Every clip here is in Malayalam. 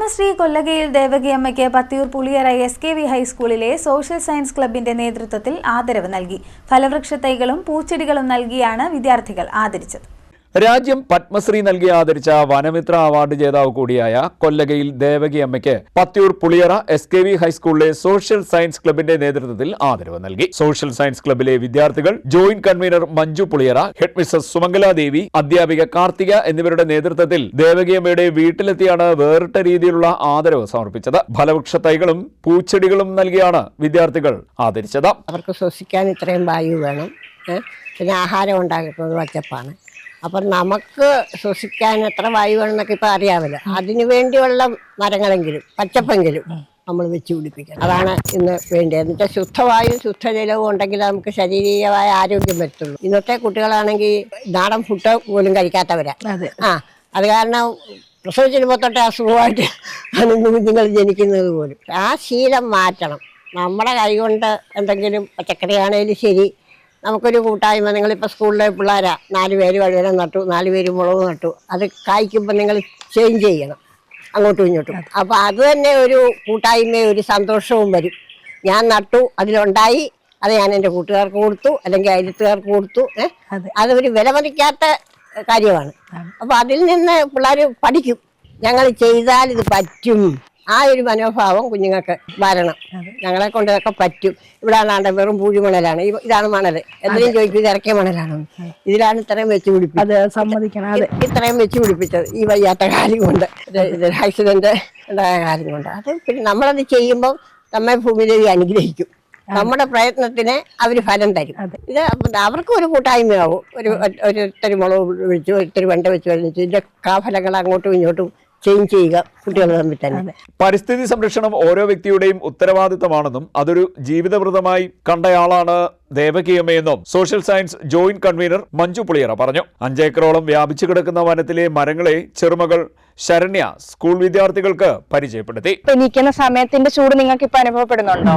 Padmashri കൊല്ലകയിൽ ദേവകിയമ്മയ്ക്ക് Pathiyoor Puliyara S K V ഹൈസ്കൂളിലെ സോഷ്യൽ സയൻസ് ക്ലബിന്റെ നേതൃത്വത്തിൽ ആദരവ് നൽകി. ഫലവൃക്ഷ തൈകളും പൂച്ചെടികളും നൽകിയാണ് വിദ്യാർത്ഥികൾ ആദരിച്ചത്. രാജ്യം പത്മശ്രീ നൽകി ആദരിച്ച വനമിത്ര അവാർഡ് ജേതാവ് കൂടിയായ കൊല്ലകയിൽ ദേവകി അമ്മയ്ക്ക് Pathiyoor Puliyara S K V ഹൈസ്കൂളിലെ സോഷ്യൽ സയൻസ് ക്ലബിന്റെ നേതൃത്വത്തിൽ ആദരവ് നൽകി. സോഷ്യൽ സയൻസ് ക്ലബിലെ വിദ്യാർത്ഥികൾ joint convener Manju Puliyara head mrs Sumangaladevi അധ്യാപിക കാർത്തിക എന്നിവരുടെ നേതൃത്വത്തിൽ ദേവകിയമ്മയുടെ വീട്ടിലെത്തിയാണ് വേറിട്ട രീതിയിലുള്ള ആദരവ് സമർപ്പിച്ചത്. ഫലവൃക്ഷ തൈകളും പൂച്ചെടികളും നൽകിയാണ് വിദ്യാർത്ഥികൾ ആദരിച്ചത്. അവർക്ക് ശ്വസിക്കാൻ ഇത്രയും വായു വേണം. പിന്നെ ആഹാരം ഉണ്ടാക്കുന്നത് പച്ചപ്പാണ് അപ്പം നമുക്ക് ശ്വസിക്കാൻ എത്ര വായു വേണമെന്നൊക്കെ ഇപ്പം അറിയാമല്ലോ. അതിനു വേണ്ടിയുള്ള മരങ്ങളെങ്കിലും പച്ചപ്പെങ്കിലും നമ്മൾ വെച്ച് പിടിപ്പിക്കണം. അതാണ് ഇന്ന് വേണ്ടത്. എന്നുവെച്ചാൽ ശുദ്ധവായു ശുദ്ധജലവും ഉണ്ടെങ്കിൽ നമുക്ക് ശാരീരികമായ ആരോഗ്യം വരത്തുള്ളൂ. ഇന്നത്തെ കുട്ടികളാണെങ്കിൽ നാടൻ ഫുഡ് പോലും കഴിക്കാത്തവരാ. ആ അത് കാരണം പ്രസവിച്ചിരുമ്പോൾ തൊട്ട് അസുഖമായിട്ട് കുഞ്ഞുങ്ങൾ ജനിക്കുന്നത് പോലും. ആ ശീലം മാറ്റണം. നമ്മുടെ കൈകൊണ്ട് എന്തെങ്കിലും പച്ചക്കറി ആണെങ്കിലും ശരി നമുക്കൊരു കൂട്ടായ്മ. നിങ്ങളിപ്പോൾ സ്കൂളിലെ പിള്ളേരാ. നാല് പേര് വഴുതന നട്ടു. നാല് പേര് മുളക് നട്ടു. അത് കായ്ക്കുമ്പോൾ നിങ്ങൾ ചേഞ്ച് ചെയ്യണം. അങ്ങോട്ടും ഇങ്ങോട്ടും. അപ്പോൾ അത് തന്നെ ഒരു കൂട്ടായ്മയും ഒരു സന്തോഷവും വരും. ഞാൻ നട്ടു. അതിലുണ്ടായി. അത് ഞാൻ എന്റെ കൂട്ടുകാർക്ക് കൊടുത്തു. അല്ലെങ്കിൽ അയലത്തുകാർക്ക് കൊടുത്തു. അത്. അതൊരു വിലമതിക്കാത്ത കാര്യമാണ്. അപ്പോൾ അതിൽ നിന്ന് പിള്ളേർ പഠിക്കും. ഞങ്ങൾ ചെയ്താൽ ഇത് പറ്റും. ആ ഒരു മനോഭാവം കുഞ്ഞുങ്ങൾക്ക് വരണം. ഞങ്ങളെ കൊണ്ടൊക്കെ പറ്റും. ഇവിടെ വെറും പൂഴി മണലാണ്. ഇതാണ് മണൽ. എന്തെങ്കിലും ചോദിക്കും ഇറക്കിയ മണലാണ്? ഇതിലാണ് ഇത്രയും വെച്ച് പിടിപ്പിച്ചത്. സമ്മതിക്കണം. അതെ. ഇത്രയും വെച്ച് പിടിപ്പിച്ചത്. ഈ വയ്യാത്ത കാര്യം കൊണ്ട് ആക്സിഡന്റ് ഉണ്ടായ കാര്യം കൊണ്ട്. അത് പിന്നെ നമ്മളത് ചെയ്യുമ്പോൾ നമ്മെ ഭൂമിദേവി അനുഗ്രഹിക്കും. നമ്മുടെ പ്രയത്നത്തിന് അവർ ഫലം തരും. ഇത് അവർക്കും ഒരു കൂട്ടായ്മയാവും. ഒരു ഒരു മുളക് വെച്ചു ഒത്തിരി വെണ്ട വെച്ച് കഴിഞ്ഞിട്ട് ഇതിന്റെ കാഫലങ്ങൾ അങ്ങോട്ടും ഇങ്ങോട്ടും ചേഞ്ച് ചെയ്യുക. കുട്ടികൾ തമ്മിൽ തന്നെ. പരിസ്ഥിതി സംരക്ഷണം ഓരോ വ്യക്തിയുടെയും ഉത്തരവാദിത്തമാണെന്നും അതൊരു ജീവിതവൃതമായി കണ്ടയാളാണ് ദേവകിയമ്മയെന്നും social science joint convener Manju Puliyara പറഞ്ഞു. അഞ്ചേക്കറോളം വ്യാപിച്ചു കിടക്കുന്ന വനത്തിലെ മരങ്ങളെ ചെറുമകൾ ശരണ്യ സ്കൂൾ വിദ്യാർത്ഥികൾക്ക് പരിചയപ്പെടുത്തി. ഇപ്പൊ നിൽക്കുന്ന സമയത്തിന്റെ ചൂട് നിങ്ങൾക്ക് ഇപ്പൊ അനുഭവപ്പെടുന്നുണ്ടോ?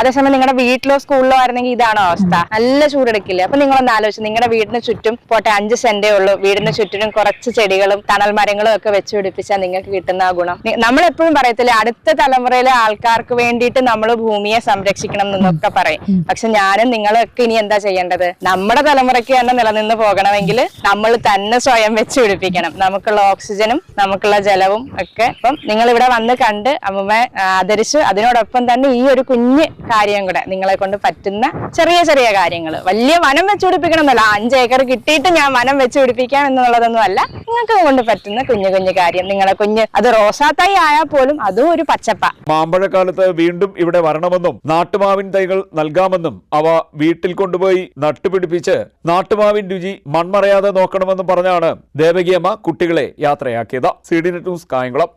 അതേസമയം നിങ്ങളുടെ വീട്ടിലോ സ്കൂളിലോ ആയിരുന്നെങ്കിൽ ഇതാണോ അവസ്ഥ. നല്ല ചൂടെടുക്കില്ലേ? അപ്പൊ നിങ്ങളൊന്ന് ആലോചിച്ചു. നിങ്ങളുടെ വീടിന് ചുറ്റും പോട്ടെ അഞ്ച് സെന്റേ ഉള്ളൂ. വീടിന് ചുറ്റിനും കുറച്ച് ചെടികളും തണൽ മരങ്ങളും ഒക്കെ വെച്ച് പിടിപ്പിച്ചാൽ നിങ്ങൾക്ക് കിട്ടുന്ന ഗുണം. നമ്മൾ നമ്മളെപ്പോഴും പറയത്തില്ലേ അടുത്ത തലമുറയിലെ ആൾക്കാർക്ക് വേണ്ടിയിട്ട് നമ്മൾ ഭൂമിയെ സംരക്ഷിക്കണം എന്നൊക്കെ പറയും. പക്ഷെ ഞാനും നിങ്ങളൊക്കെ ഇനി എന്താ ചെയ്യേണ്ടത്? നമ്മുടെ തലമുറയ്ക്ക് തന്നെ നിലനിന്ന് പോകണമെങ്കിൽ നമ്മൾ തന്നെ സ്വയം വെച്ച് പിടിപ്പിക്കണം. നമുക്കുള്ള ഓക്സിജനും നമുക്കുള്ള ജലവും ഒക്കെ അപ്പം നിങ്ങൾ ഇവിടെ വന്ന് കണ്ട് അമ്മമ്മ ആദരിച്ച് അതിനോടൊപ്പം തന്നെ ഈ ഒരു കുഞ്ഞ് കാര്യം കൂടെ നിങ്ങളെ കൊണ്ട് പറ്റുന്ന ചെറിയ ചെറിയ കാര്യങ്ങൾ. വലിയ വനം വെച്ച് പിടിപ്പിക്കണം എന്നല്ല അഞ്ച് ഏക്കർ കിട്ടിയിട്ട് ഞാൻ വനം വെച്ച് പിടിപ്പിക്കാം എന്നുള്ളതൊന്നും അല്ല നിങ്ങൾക്ക് കൊണ്ട് പറ്റുന്ന കുഞ്ഞു കുഞ്ഞു കാര്യം. നിങ്ങളെ കുഞ്ഞ് അത് റോസാത്തൈ ആയാൽ പോലും അതും ഒരു പച്ചപ്പ. മാമ്പഴക്കാലത്ത് വീണ്ടും ഇവിടെ വരണമെന്നും നാട്ടുമാവിൻ തൈകൾ നൽകാമെന്നും അവ വീട്ടിൽ കൊണ്ടുപോയി നട്ടുപിടിപ്പിച്ച് നാട്ടുമാവിൻ രുചി മൺമറയാതെ നോക്കണമെന്നും പറഞ്ഞാണ് ദേവകിയമ്മ കുട്ടികളെ യാത്രയാക്കിയത്. C D net news Kayamkulam.